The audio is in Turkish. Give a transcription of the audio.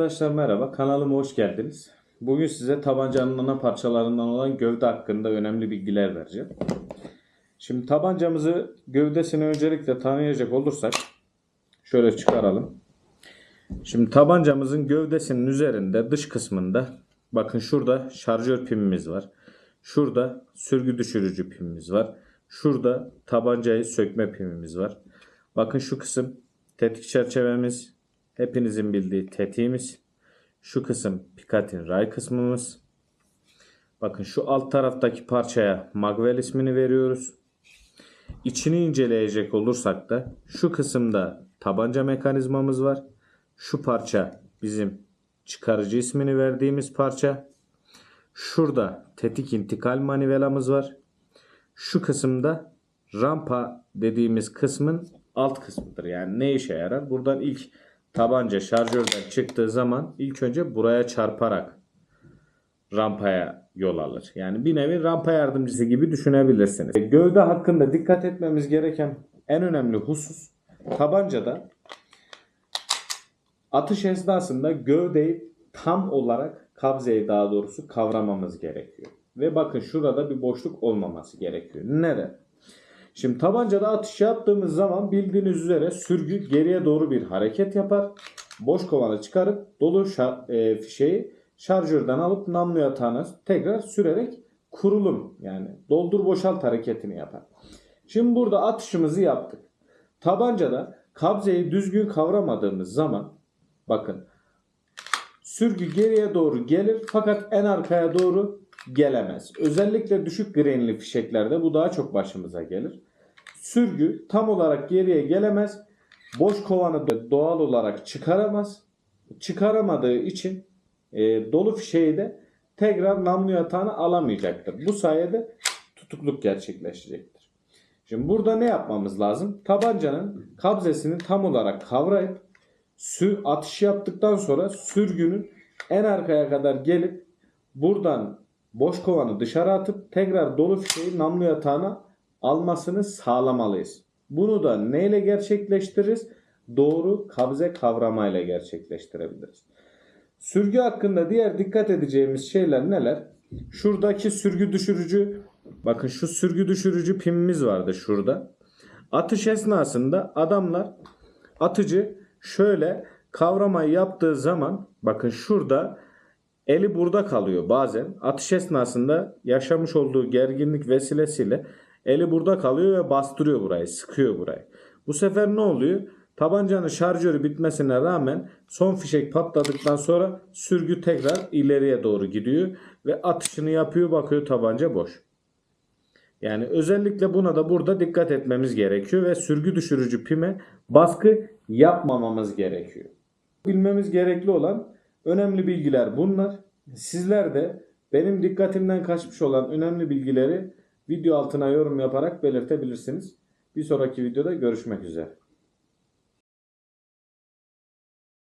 Arkadaşlar merhaba, kanalıma hoş geldiniz. Bugün size tabancanın ana parçalarından olan gövde hakkında önemli bilgiler vereceğim. Şimdi tabancamızı gövdesini öncelikle tanıyacak olursak şöyle çıkaralım. Şimdi tabancamızın gövdesinin üzerinde dış kısmında bakın şurada şarjör pimimiz var. Şurada sürgü düşürücü pimimiz var. Şurada tabancayı sökme pimimiz var. Bakın şu kısım tetik çerçevemiz. Hepinizin bildiği tetiğimiz. Şu kısım pikatin ray kısmımız. Bakın şu alt taraftaki parçaya magvel ismini veriyoruz. İçini inceleyecek olursak da şu kısımda tabanca mekanizmamız var. Şu parça bizim çıkarıcı ismini verdiğimiz parça. Şurada tetik intikal manivelamız var. Şu kısımda rampa dediğimiz kısmın alt kısmıdır. Yani ne işe yarar? Buradan ilk tabanca şarjörden çıktığı zaman ilk önce buraya çarparak rampaya yol alır. Yani bir nevi rampa yardımcısı gibi düşünebilirsiniz. Gövde hakkında dikkat etmemiz gereken en önemli husus tabancada atış esnasında gövdeyi tam olarak kabzeyi daha doğrusu kavramamız gerekiyor. Ve bakın şurada bir boşluk olmaması gerekiyor. Neden? Şimdi tabancada atış yaptığımız zaman bildiğiniz üzere sürgü geriye doğru bir hareket yapar. Boş kovanı çıkarıp dolu şa- e, fişeği şarjörden alıp namlu yatağına tekrar sürerek kurulum yani doldur boşalt hareketini yapar. Şimdi burada atışımızı yaptık. Tabancada kabzeyi düzgün kavramadığımız zaman bakın sürgü geriye doğru gelir fakat en arkaya doğru gelemez. Özellikle düşük grainli fişeklerde bu daha çok başımıza gelir. Sürgü tam olarak geriye gelemez. Boş kovanı doğal olarak çıkaramaz. Çıkaramadığı için e, dolu fişeği de tekrar namlu yatağına alamayacaktır. Bu sayede tutukluk gerçekleşecektir. Şimdi burada ne yapmamız lazım? Tabancanın kabzesini tam olarak kavrayıp atış yaptıktan sonra sürgünün en arkaya kadar gelip buradan boş kovanı dışarı atıp tekrar dolu fişeği namlu yatağına almasını sağlamalıyız. Bunu da neyle gerçekleştiririz? Doğru kabze kavramayla gerçekleştirebiliriz. Sürgü hakkında diğer dikkat edeceğimiz şeyler neler? Şuradaki sürgü düşürücü, bakın şu sürgü düşürücü pimimiz vardı şurada. Atış esnasında adamlar atıcı şöyle kavramayı yaptığı zaman bakın şurada eli burada kalıyor bazen. Atış esnasında yaşamış olduğu gerginlik vesilesiyle eli burada kalıyor ve bastırıyor burayı, sıkıyor burayı. Bu sefer ne oluyor? Tabancanın şarjörü bitmesine rağmen son fişek patladıktan sonra sürgü tekrar ileriye doğru gidiyor ve atışını yapıyor bakıyor tabanca boş. Yani özellikle buna da burada dikkat etmemiz gerekiyor ve sürgü düşürücü pime baskı yapmamamız gerekiyor. Bilmemiz gerekli olan önemli bilgiler bunlar. Sizler de benim dikkatimden kaçmış olan önemli bilgileri video altına yorum yaparak belirtebilirsiniz. Bir sonraki videoda görüşmek üzere.